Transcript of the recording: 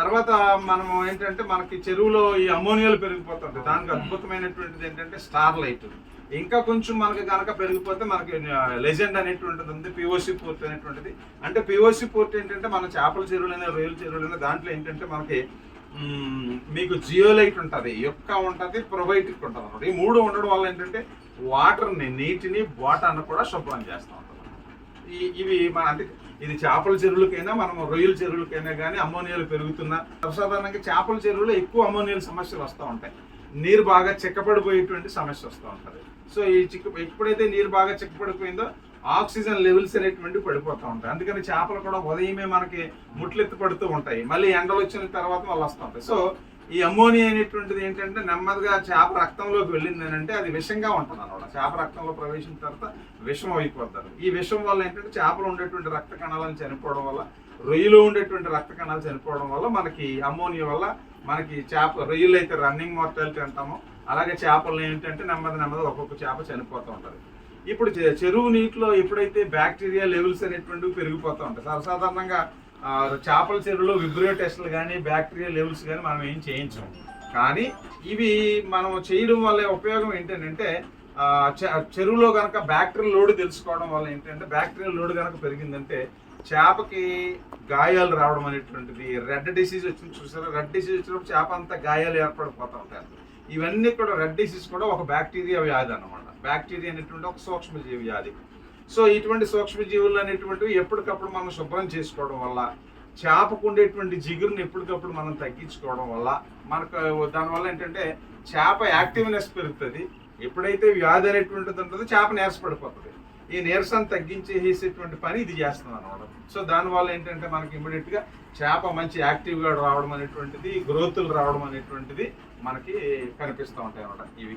తర్వాత మనము ఏంటంటే మనకి చెరువులో ఈ అమోనియాలు పెరిగిపోతుంటాయి. దానికి అద్భుతమైనటువంటిది ఏంటంటే స్టార్ లైట్. ఇంకా కొంచెం మనకి కనుక పెరిగిపోతే మనకి లెజెండ్ అనేటువంటిది ఉంది పిఓసి పోర్ట్ అనేటువంటిది. అంటే పిఓసి పోర్ట్ ఏంటంటే మన చేపల చెరువులైనా రొయ్యల చెరువులైనా దాంట్లో ఏంటంటే మనకి మీకు జియోలైట్ ఉంటుంది. యొక్క ఉంటుంది ప్రొబైటిక్ ఉంటుంది అనమాట ఈ మూడు ఉండడం వల్ల ఏంటంటే వాటర్ని నీటిని బాటాన్ని కూడా శుభ్రం చేస్తాం. ఇవి మన అంటే ఇది చేపల చెరువులకైనా మనం రొయ్యల చెరువులకైనా కానీ అమ్మోనియాలు పెరుగుతున్నా. సర్వసాధారణంగా చేపల చెరువులో ఎక్కువ అమ్మోనియాల సమస్యలు వస్తూ ఉంటాయి. నీరు బాగా చిక్కపడిపోయేటువంటి సమస్య వస్తూ ఉంటుంది. సో ఈ చిక్క ఎప్పుడైతే నీరు బాగా చిక్కపడిపోయిందో ఆక్సిజన్ లెవెల్స్ అనేటువంటివి పడిపోతూ ఉంటాయి. అందుకని చేపలు కూడా ఉదయమే మనకి ముట్లెత్తి పడుతూ ఉంటాయి. మళ్ళీ ఎండలు వచ్చిన తర్వాత వాళ్ళు వస్తూ ఉంటాయి. సో ఈ అమ్మోనియా అనేటువంటిది ఏంటంటే నెమ్మదిగా చేప రక్తంలోకి వెళ్ళింది అని అంటే అది విషంగా ఉంటుంది అనమాట. చేప రక్తంలో ప్రవేశించిన తర్వాత విషం అయిపోతారు ఈ విషం వల్ల ఏంటంటే చేపలు ఉండేటువంటి రక్త కణాలను చనిపోవడం వల్ల రొయ్యలో ఉండేటువంటి రక్త కణాలు చనిపోవడం వల్ల మనకి అమ్మోనియా వల్ల మనకి చేప రొయ్యలు అయితే రన్నింగ్ మార్టాలిటీ అంటాము. అలాగే చేపలు ఏంటంటే నెమ్మది నెమ్మది ఒక్కొక్క చేప చనిపోతూ ఉంటుంది. ఇప్పుడు చె- చెరువు నీటిలో ఎప్పుడైతే బ్యాక్టీరియా లెవెల్స్ అనేటువంటివి పెరిగిపోతూ ఉంటాయి సర్వసాధారణంగా చేపల చెరువులో విబ్రియో టెస్టులు కానీ బ్యాక్టీరియా లెవెల్స్ కానీ మనం ఏం చేయించాం. కానీ ఇవి మనం చేయడం వల్ల ఉపయోగం ఏంటంటే చె- చెరువులో కనుక బ్యాక్టీరియల్ లోడ్ తెలుసుకోవడం వల్ల ఏంటంటే బ్యాక్టీరియల్ లోడ్ కనుక పెరిగిందంటే చేపకి గాయాలు రావడం అనేటువంటిది రెడ్ డిసీజ్ వచ్చింది చూసారా? రెడ్ డిసీజ్ వచ్చినప్పుడు చేప అంతా గాయాలు ఏర్పడిపోతూ ఉంటాయి. ఇవన్నీ కూడా రెడ్ డిసీజ్ కూడా ఒక బ్యాక్టీరియా వ్యాధి అనమాట బ్యాక్టీరియా అనేటువంటి ఒక సూక్ష్మజీవి వ్యాధి. సో ఇటువంటి సూక్ష్మజీవులు అనేటువంటివి ఎప్పటికప్పుడు మనం శుభ్రం చేసుకోవడం వల్ల చేపకు ఉండేటువంటి జిగురుని ఎప్పటికప్పుడు మనం తగ్గించుకోవడం వల్ల మనకు దానివల్ల ఏంటంటే చేప యాక్టివ్నెస్ పెరుగుతుంది. ఎప్పుడైతే వ్యాధి అనేటువంటిది ఉంటుందో చేప నీరసపడిపోతుంది. ఈ నీరసం తగ్గించేసేటువంటి పని ఇది చేస్తుంది అనమాట సో దానివల్ల ఏంటంటే మనకి ఇమీడియట్గా చేప మంచి యాక్టివ్గా రావడం అనేటువంటిది గ్రోతులు రావడం అనేటువంటిది మనకి కనిపిస్తూ ఉంటాయి అనమాట ఇవి.